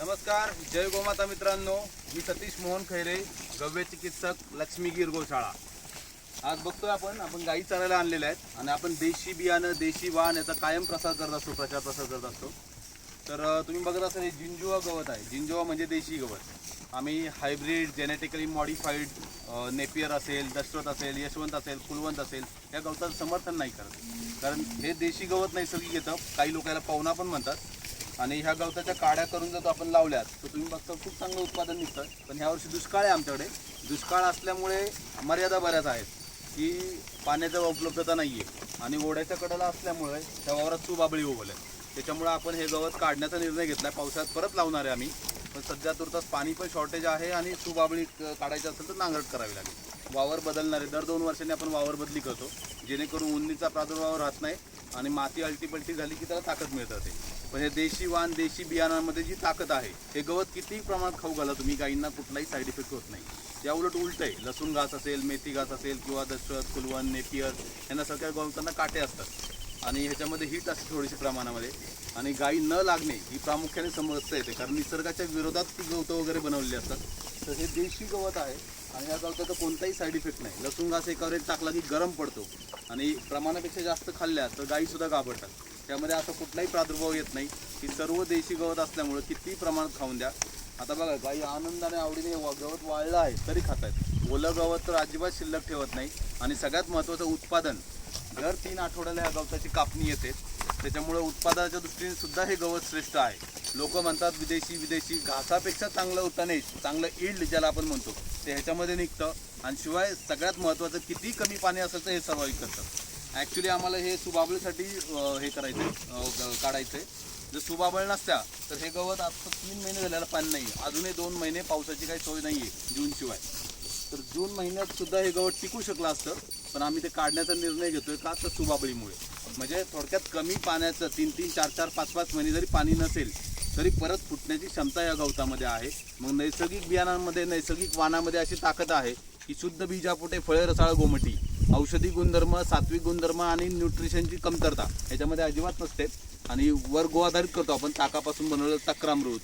नमस्कार जय गोमाता मित्रांनो. मी सतीश मोहन खैरे गव्य चिकित्सक लक्ष्मी गिर गोशाळा. आज बघतोय आपण आपण गाई चरायला आणलेल्या आहेत आणि आपण देशी बियाणं देशी वाण याचा कायम प्रसार करत असतो प्रचार प्रसार करत असतो. तर तुम्ही बघत असाल हे जिंजुआ गवत आहे. जिंजुआ म्हणजे देशी गवत. आम्ही हायब्रिड जेनेटिकली मॉडिफाईड नेपियर असेल दशरथ असेल यशवंत असेल कुलवंत असेल या गवताचं समर्थन नाही करत. कारण हे देशी गवत नैसर्गिक येतं. काही लोकांना पाहुणा पवना पण म्हणतात. आणि ह्या गवताच्या काड्या करून जर आपण लावल्यात तर तुम्ही बघता खूप चांगलं उत्पादन निघतं. पण ह्या वर्षी दुष्काळ आहे आमच्याकडे. दुष्काळ असल्यामुळे मर्यादा बऱ्याच आहेत की पाण्याचा उपलब्धता नाही आहे आणि ओढ्याच्या कडेला असल्यामुळे त्या वावरात सुबाबळी उगवल्या त्याच्यामुळे आपण हे गवत काढण्याचा निर्णय घेतला आहे पावसाळ्यात परत लावणार आहे आम्ही. पण सध्या तुर्तास पाणी पण शॉर्टेज आहे आणि सुबाबळी काढायची असेल तर नांगरट करावी लागेल. वावर बदलणार. आहे दर दोन वर्षांनी आपण वावर बदली करतो. जेणेकरून उन्नीचा प्रादुर्भाव राहत नाही आणि माती अल्टीपल्टी झाली की त्याला ताकद मिळत असते पण हे देशी वाण देशी बियाणांमध्ये जी ताकद आहे हे गवत कितीही प्रमाणात खाऊ घाला तुम्ही गाईंना कुठलाही साईड इफेक्ट होत नाही. या उलट उलट आहे. लसूण घास असेल मेथी घास असेल किंवा दशरथ कुलवण नेपियर यांना सगळ्या गवतांना काटे असतात. आणि ह्याच्यामध्ये हीट असते थोडीशी प्रमाणामध्ये. आणि गायी न लागणे ही प्रामुख्याने समस्या येते. कारण निसर्गाच्या विरोधात ती गवतं वगैरे बनवलेली असतात. तर हे देशी गवत आहे आणि याचा त्याचा कोणताही साईड इफेक्ट नाही. लसूण घास एकावर एक टाकला की गरम पडतो. आणि प्रमाणापेक्षा जास्त खाल्ल्या तर गायीसुद्धा घाबरतात. त्यामध्ये असं कुठलाही प्रादुर्भाव येत नाही. ही सर्व देशी गवत असल्यामुळं कितीही प्रमाणात खाऊन द्या. आता बघा गाई आनंदाने आवडीने गवत वाळलं आहे तरी खात आहेत ओलं गवत तर अजिबात शिल्लक ठेवत नाही. आणि सगळ्यात महत्त्वाचं उत्पादन. दर तीन आठवड्याला ह्या गवताची कापणी येते. त्याच्यामुळं उत्पादनाच्या दृष्टीने सुद्धा हे गवत श्रेष्ठ आहे. लोक म्हणतात विदेशी विदेशी घासापेक्षा चांगलं उत्तानेश चांगलं इल्ड ज्याला आपण म्हणतो ते ह्याच्यामध्ये निघतं. आणि शिवाय सगळ्यात महत्त्वाचं किती कमी पाणी असेल तर हे सर्वाईक करतं ॲक्च्युली आम्हाला हे सुबाबळीसाठी हे करायचं आहे काढायचं आहे जर सुबाबळ नसत्या तर हे गवत आता तीन महिने झाल्याला पाणी नाही. अजूनही दोन महिने पावसाची काही सोय नाही आहे जूनशिवाय तर जून महिन्यात सुद्धा हे गवत टिकू शकलं असतं. पण आम्ही ते काढण्याचा निर्णय घेतोय का तर सुबाबळीमुळे. म्हणजे थोडक्यात कमी पाण्याचं तीन तीन चार चार पाच पाच महिने जरी पाणी नसेल तरी परत फुटण्याची क्षमता या गवतामध्ये आहे. मग नैसर्गिक बियाणांमध्ये नैसर्गिक वाणामध्ये अशी ताकद आहे की शुद्ध बीजापोटे फळे रसाळ गोमटी औषधी गुणधर्म सात्विक गुणधर्म आणि न्यूट्रिशनची कमतरता याच्यामध्ये अजिबात नसते. आणि वर गो आधारित करतो आपण ताकापासून बनवलेलं तक्रामृत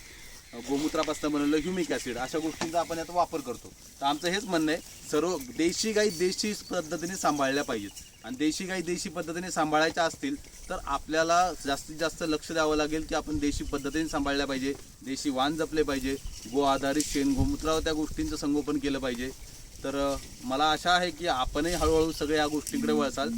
गोमूत्रापासून बनवलं ह्युमिक ॲसिड अशा गोष्टींचा आपण याचा वापर करतो. तर आमचं हेच म्हणणं आहे सर्व देशी गाई देशी पद्धतीने सांभाळल्या पाहिजेत. आणि देशी गाई देशी पद्धतीने सांभाळायच्या असतील तर आपल्याला जास्तीत जास्त लक्ष द्यावं लागेल की आपण देशी पद्धतीने सांभाळल्या पाहिजे. देशी वाण जपले पाहिजे. गो आधारित शेण गोमूत्रावर त्या गोष्टींचं संगोपन केलं पाहिजे. तर मला आशा आहे की आपणही हळूहळू सगळ्या या गोष्टींकडे वळसाल.